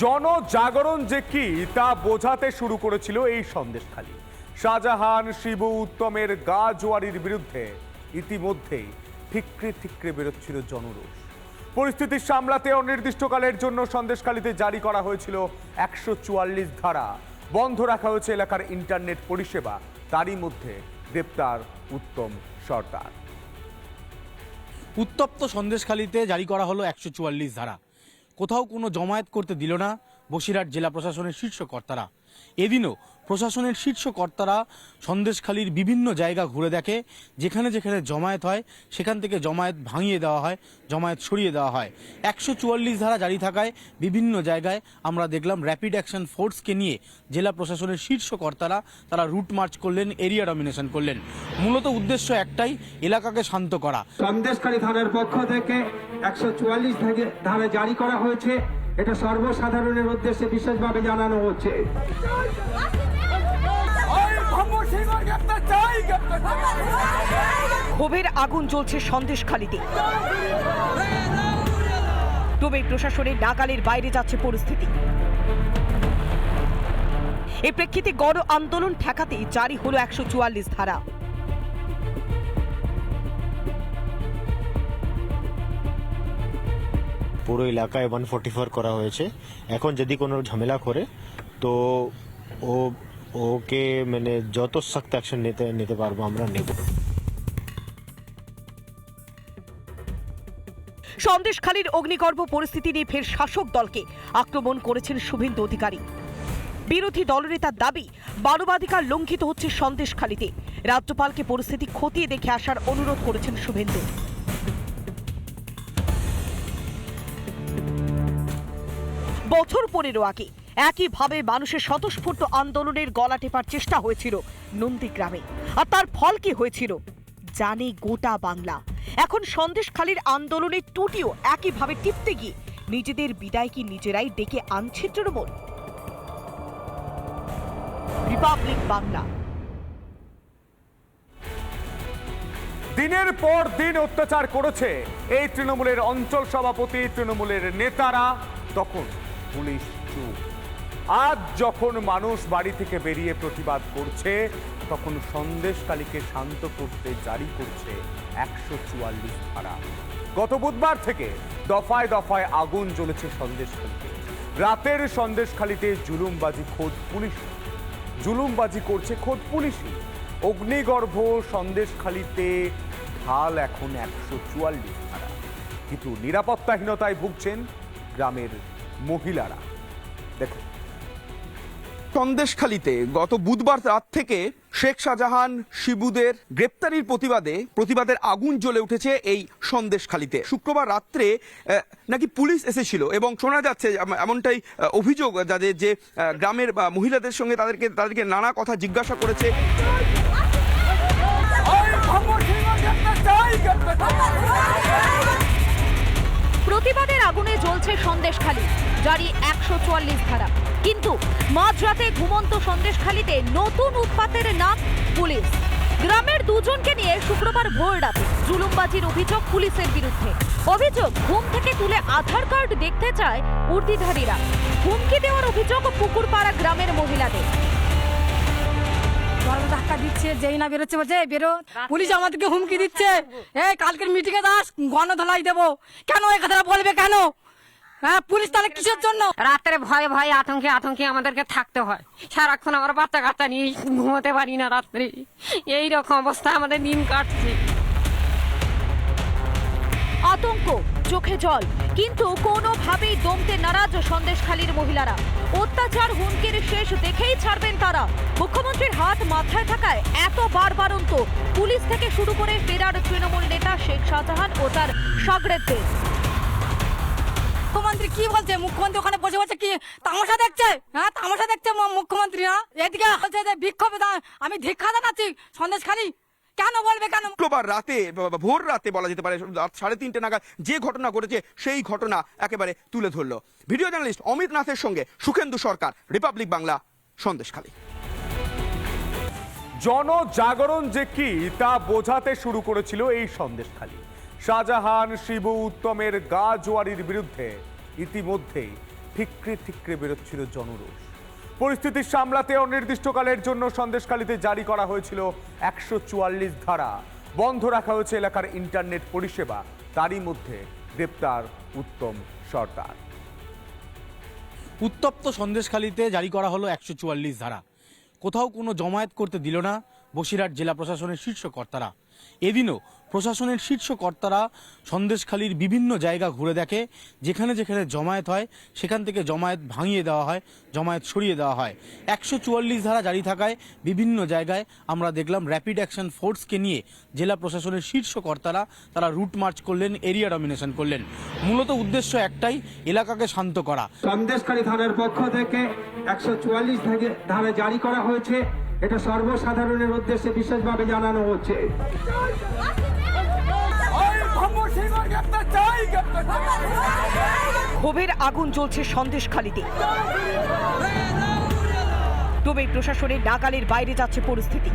জনজাগরণ যে কি তা বোঝাতে শুরু করেছিল এই সন্দেশখালী। শাহজাহান, শিবু, উত্তমের গা জোয়ারির বিরুদ্ধে ইতিমধ্যেই ঠিকরে ঠিকরে বেরোচ্ছিল জনরোষ। পরিস্থিতি সামলাতে অনির্দিষ্টকালের জন্য সন্দেশখালীতে জারি করা হয়েছিল একশো চুয়াল্লিশ ধারা। বন্ধ রাখা হয়েছে এলাকার ইন্টারনেট পরিষেবা। তারই মধ্যে গ্রেপ্তার উত্তম সর্দার উত্তপ্ত সন্দেশখালীতে জারি করা হলো একশো চুয়াল্লিশ ধারা। কোথাও কোনো জমায়েত করতে দিল না বসিরহাট জেলা প্রশাসনের শীর্ষ কর্তারা। এদিনও প্রশাসনের শীর্ষ কর্তারা সন্দেশখালীর বিভিন্ন জায়গা ঘুরে দেখে, যেখানে যেখানে জমায়েত হয়, সেখান থেকে জমায়েত ভাঙিয়ে দেওয়া হয়, জমায়েত সরিয়ে দেওয়া হয়। একশো চুয়াল্লিশ ধারা জারি থাকায় বিভিন্ন জায়গায় আমরা দেখলাম র্যাপিড অ্যাকশন ফোর্সকে নিয়ে জেলা প্রশাসনের শীর্ষ কর্তারা তারা রুট মার্চ করলেন এরিয়া ডমিনেশন করলেন। মূলত উদ্দেশ্য একটাই, এলাকাকে শান্ত করা। সন্দেশকারী থানার পক্ষ থেকে একশো চুয়াল্লিশ ধারা জারি করা হয়েছে। এটা সর্বসাধারণের উদ্দেশ্যে বিশেষভাবে জানানো হচ্ছে। ক্ষোভের আগুন জ্বলছে সন্দেশখালিতে। তবে প্রশাসনের নাগালের বাইরে যাচ্ছে পরিস্থিতি। এই প্রেক্ষিতে গণ আন্দোলন ঠেকাতে জারি হলো একশো চুয়াল্লিশ ধারা। পুরো এলাকায় ওয়ান ফোর্টি ফোর করা হয়েছে। এখন যদি কোনো ঝামেলা করে, তো ও ওকে মানে যত সখ্ত অ্যাকশন নিতে নিতে পারব আমরা, নেব। সন্দেশখালীর অগ্নিগর্ভ পরিস্থিতি নিয়ে ফের শাসক দলকে আক্রমণ করেছেন শুভেন্দু অধিকারী। বিরোধী দলনেতার দাবি, মানবাধিকার লঙ্ঘিত হচ্ছে সন্দেশখালীতে। রাজ্যপালকে পরিস্থিতি খতিয়ে দেখে আসার অনুরোধ করেছেন শুভেন্দু। বছর পনেরো আগে একইভাবে মানুষের স্বতঃস্ফূর্ত আন্দোলনের গলা টেপার চেষ্টা হয়েছিল নন্দীগ্রামে। আর তার ফল কি হয়েছিল? জানে গোটা বাংলা। এখন সন্দেশখালীর আন্দোলনের টুটিও একইভাবে টিপতে গিয়ে নিজেদের বিদায় কি নিজেরাই ডেকে আনছে তৃণমূল? রিপাবলিক বাংলা। দিনের পর দিন অত্যাচার করেছে এই তৃণমূলের অঞ্চল সভাপতি, তৃণমূলের নেতারা। তখন পুলিশ চুপ। আজ যখন মানুষ বাড়ি থেকে বেরিয়ে প্রতিবাদ করছে, তখন সন্দেশকালীকে শান্ত করতে জারি করছে একশো চুয়াল্লিশ ধারা। গত বুধবার থেকে দফায় দফায় আগুন জ্বলেছে সন্দেশখালীতে রাতের সন্দেশখালীতে জুলুমবাজি, খোদ পুলিশ। জুলুমবাজি করছে খোদ পুলিশই অগ্নিগর্ভ সন্দেশখালীতে ঢাল এখন একশো চুয়াল্লিশ ধারা। কিন্তু নিরাপত্তাহীনতায় ভুগছেন গ্রামের মহিলারা। দেখুন। সন্দেশখালীতে গত বুধবার রাত থেকে শেখ শাহজাহান শিবুদের গ্রেপ্তারির প্রতিবাদে প্রতিবাদের আগুন জ্বলে উঠেছে এই সন্দেশখালীতে শুক্রবার রাত্রে নাকি পুলিশ এসেছিল এবং শোনা যাচ্ছে এমনটাই অভিযোগ যাদের যে গ্রামের, বা, মহিলাদের সঙ্গে তাদেরকে তাদেরকে নানা কথা জিজ্ঞাসা করেছে। প্রতিবাদের আগুনে জ্বলছে সন্দেশখালী জারি একশো চুয়াল্লিশ ধারা। কিন্তু মাঝরাতে ঘুমন্ত সন্দেশখালীতে নতুন উৎপাতের নাম পুলিশ। গ্রামের দুজনকে নিয়ে শুক্রবার ভোর রাতে জুলুমবাজির অভিযোগ পুলিশের বিরুদ্ধে। অভিযোগ ঘুম থেকে তুলে আধার কার্ড দেখতে চায় উর্দিধারীরা। হুমকি দেওয়ার অভিযোগ পুকুরপাড়া গ্রামের মহিলাদের। ধাক্কা দিচ্ছে যেই না বেরোচ্ছে বলছে "এই বেরো। পুলিশ আমাদেরকে হুমকি দিচ্ছে। এই কালকের মিটিংয়ে দাস গণধলাই দেবো। কেন এই কথাটা বলবে কেন? হ্যাঁ পুলিশ তাহলে কিসের জন্য? রাত্রে ভয়ে ভয়ে আতঙ্কে আতঙ্কে আমাদেরকে থাকতে হয়। সারাক্ষণ আমার বাচ্চা কাচ্চা নিয়ে ঘুমোতে পারি না রাত্রে। এই রকম অবস্থা আমাদের দিন কাটছে। আতঙ্ক চোখে জল। কিন্তু কোনোভাবেই দমতে নারাজ সন্দেশখালীর মহিলারা। অত্যাচার হুমকির শেষ দেখেই ছাড়বেন তারা। মুখ্যমন্ত্রীর হাত মাথায় থাকায় এত বারবারন্ত পুলিশ থেকে শুরু করে ফেরার তৃণমূল নেতা শেখ শাহজাহান ও তার সাগরেদদের মুখ্যমন্ত্রী কি বলছে? মুখ্যমন্ত্রী ওখানে বসে বসে কি তামাশা দেখছে? হ্যাঁ তামাশা দেখছে মুখ্যমন্ত্রী না এদিকে হচ্ছে যে বিক্ষোভ আমি ধিক্ষা জানাচ্ছি সন্দেশ খালি। কেন বলবে কেন? শুক্রবার রাতে ভোর রাতে বলা যেতে পারে রাত সাড়ে তিনটে নাগাদ যে ঘটনা ঘটেছে সেই ঘটনা একেবারে তুলে ধরলো। ভিডিও জার্নালিস্ট অমিত নাথের সঙ্গে সুখেন্দু সরকার রিপাবলিক বাংলা সন্দেশখালী জনজাগরণ যে কি তা বোঝাতে শুরু করেছিল এই সন্দেশখালী শাহজাহান শিবু উত্তমের গা জোয়ারির বিরুদ্ধে ইতিমধ্যেই ঠিকরে ঠিকরে বেরোচ্ছিল জনরোষ। পরিস্থিতি সামলাতে অনির্দিষ্টকালের জন্য সন্দেশখালীতে জারি করা হয়েছিল একশো চুয়াল্লিশ ধারা। বন্ধ রাখা হয়েছে এলাকার ইন্টারনেট পরিষেবা। তারই মধ্যে গ্রেপ্তার উত্তম সর্দার। উত্তপ্ত সন্দেশখালীতে জারি করা হলো একশো চুয়াল্লিশ ধারা। কোথাও কোনো জমায়েত করতে দিল না বসিরহাট জেলা প্রশাসনের শীর্ষ কর্তারা। এদিনও প্রশাসনের শীর্ষ কর্তারা সন্দেশখালীর বিভিন্ন জায়গা ঘুরে দেখে, যেখানে যেখানে জমায়েত হয়, সেখান থেকে জমায়েত ভাঙিয়ে দেওয়া হয়, জমায়েত সরিয়ে দেওয়া হয়। একশো চুয়াল্লিশ ধারা জারি থাকায় বিভিন্ন জায়গায় আমরা দেখলাম র্যাপিড অ্যাকশন ফোর্সকে নিয়ে জেলা প্রশাসনের শীর্ষ কর্তারা তারা রুট মার্চ করলেন এরিয়া ডমিনেশন করলেন। মূলত উদ্দেশ্য একটাই, এলাকাকে শান্ত করা। সন্দেশখালী থানার পক্ষ থেকে একশো চুয়াল্লিশ ধারা জারি করা হয়েছে। এটা সর্বসাধারণের উদ্দেশ্যে বিশেষভাবে জানানো হচ্ছে। ক্ষোভের আগুন জ্বলছে সন্দেশখালিতে। তবে প্রশাসনের নাগালের বাইরে যাচ্ছে পরিস্থিতি।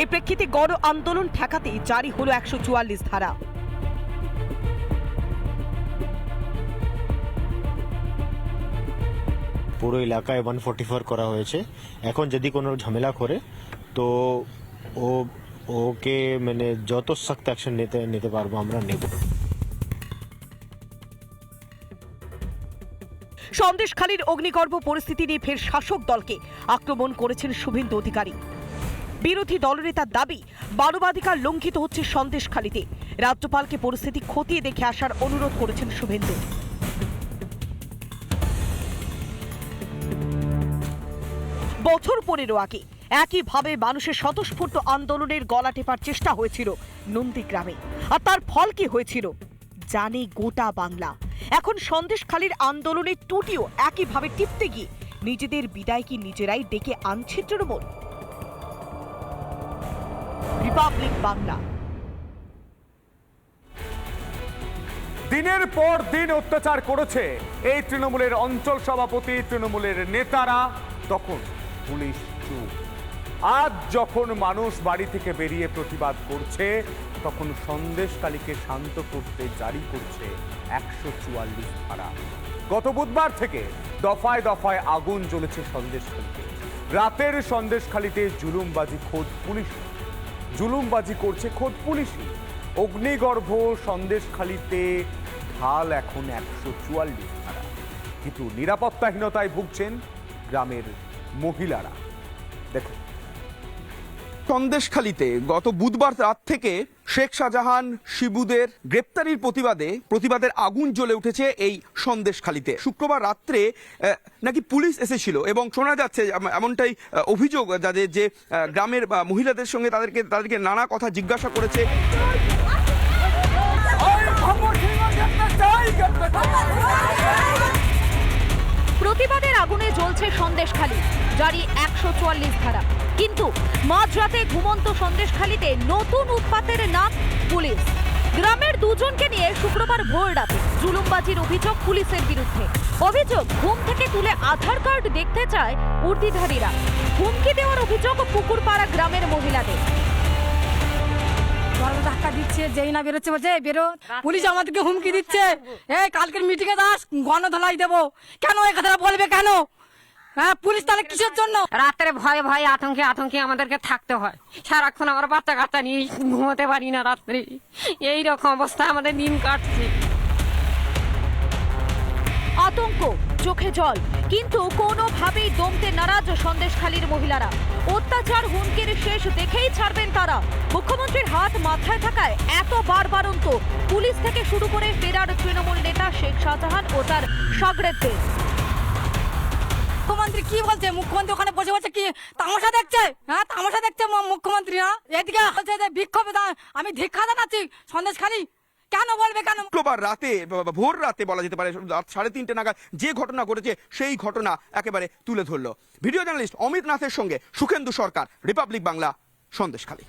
এই প্রেক্ষিতে গণ আন্দোলন ঠেকাতে জারি হলো একশো চুয়াল্লিশ ধারা। পুরো এলাকায় ওয়ান করা হয়েছে। এখন যদি কোনো ঝামেলা করে, তো ও ওকে মানে যত সখ্ত অ্যাকশন নিতে নিতে পারব আমরা নেব। সন্দেশখালীর অগ্নিগর্ভ পরিস্থিতি নিয়ে ফের শাসক দলকে আক্রমণ করেছেন শুভেন্দু অধিকারী। বিরোধী দলনেতার দাবি, মানবাধিকার লঙ্ঘিত হচ্ছে সন্দেশখালীতে রাজ্যপালকে পরিস্থিতি খতিয়ে দেখে আসার অনুরোধ করেছেন শুভেন্দু। বছর পনেরো আগে একইভাবে মানুষের স্বতঃস্ফূর্ত আন্দোলনের গলা টেপার চেষ্টা হয়েছিল নন্দীগ্রামে। আর তার ফল কি হয়েছিল? জানে গোটা বাংলা। এখন সন্দেশখালীর আন্দোলনের টুটিও একইভাবে টিপতে গিয়ে নিজেদের বিদায় কি নিজেরাই ডেকে আনছে তৃণমূল? রিপাবলিক বাংলা। দিনের পর দিন অত্যাচার করেছে এই তৃণমূলের অঞ্চল সভাপতি, তৃণমূলের নেতারা। তখন পুলিশ চুপ। আজ যখন মানুষ বাড়ি থেকে বেরিয়ে প্রতিবাদ করছে, তখন সন্দেশকালীকে শান্ত করতে জারি করছে একশো চুয়াল্লিশ ধারা। গত বুধবার থেকে দফায় দফায় আগুন জ্বলেছে সন্দেশখালীতে। রাতের সন্দেশখালীতে জুলুমবাজি, খোদ পুলিশ। জুলুমবাজি করছে খোদ পুলিশই। অগ্নিগর্ভ সন্দেশখালীতে ঢাল এখন একশো চুয়াল্লিশ ধারা। কিন্তু নিরাপত্তাহীনতায় ভুগছেন গ্রামের মহিলারা। দেখুন। সন্দেশখালীতে গত বুধবার রাত থেকে শেখ শাহজাহান শিবুদের গ্রেপ্তারির প্রতিবাদে প্রতিবাদের আগুন জ্বলে উঠেছে এই সন্দেশখালীতে শুক্রবার রাত্রে নাকি পুলিশ এসেছিল এবং শোনা যাচ্ছে এম- এমনটাই অভিযোগ যাদের যে গ্রামের মহিলাদের সঙ্গে তাদেরকে তাদেরকে নানা কথা জিজ্ঞাসা করেছে। জ্বলছে সন্দেশখালী। জারি একশো চুয়াল্লিশ ধারা। কিন্তু মাঝরাতে ঘুমন্ত সন্দেশখালীতে নতুন উৎপাতের নাম পুলিশ। গ্রামের দুজনকে নিয়ে শুক্রবার ভোর রাতে জুলুমবাজির অভিযোগ পুলিশের বিরুদ্ধে। অভিযোগ ঘুম থেকে তুলে আধার কার্ড দেখতে চায় উর্দিধারীরা। হুমকি দেওয়ার অভিযোগ পুকুরপাড়া গ্রামের মহিলাদের। ধাক্কা দিচ্ছে যেই না বেরোচ্ছে বলছে "এই বেরো। পুলিশ আমাদেরকে হুমকি দিচ্ছে। এই কালকের মিটিংয়ে দাস গণধলাই দেবো। কেন এই কথাটা বলবে কেন? হ্যাঁ পুলিশ তাহলে কিসের জন্য? রাত্রে ভয়ে ভয়ে আতঙ্কে আতঙ্কে আমাদেরকে থাকতে হয়। সারাক্ষণ আমার বাচ্চা কাচ্চা নিয়ে ঘুমোতে পারি না রাত্রে। এই রকম অবস্থা আমাদের দিন কাটছে। আতঙ্ক চোখে জল কিন্তু কোনোভাবেই দমতে নারাজ সন্দেশখালীর মহিলারা। অত্যাচার হুমকির শেষ দেখেই ছাড়বেন তারা। মুখ্যমন্ত্রীর হাত মাথায় থাকায় এত বারবারন্ত পুলিশ থেকে শুরু করে ফেরার তৃণমূল নেতা শেখ শাহজাহান ও তার সাগরেদদের মুখ্যমন্ত্রী কি বলছে? মুখ্যমন্ত্রী ওখানে বসে বসে কি তামাশা দেখছে? হ্যাঁ তামাশা দেখছে মুখ্যমন্ত্রী হ্যাঁ? এদিকে বলছে যে বিক্ষোভে দা- আমি ধিক্ষা জানাচ্ছি, সন্দেশ খালি। কেন বলবে, কেন? শুক্রবার রাতে ভোর রাতে বলা যেতে পারে, রাত সাড়ে তিনটে নাগাদ যে ঘটনা ঘটেছে, সেই ঘটনা একেবারে তুলে ধরলো। ভিডিও জার্নালিস্ট অমিত নাথের সঙ্গে সুখেন্দু সরকার, রিপাবলিক বাংলা সন্দেশখালী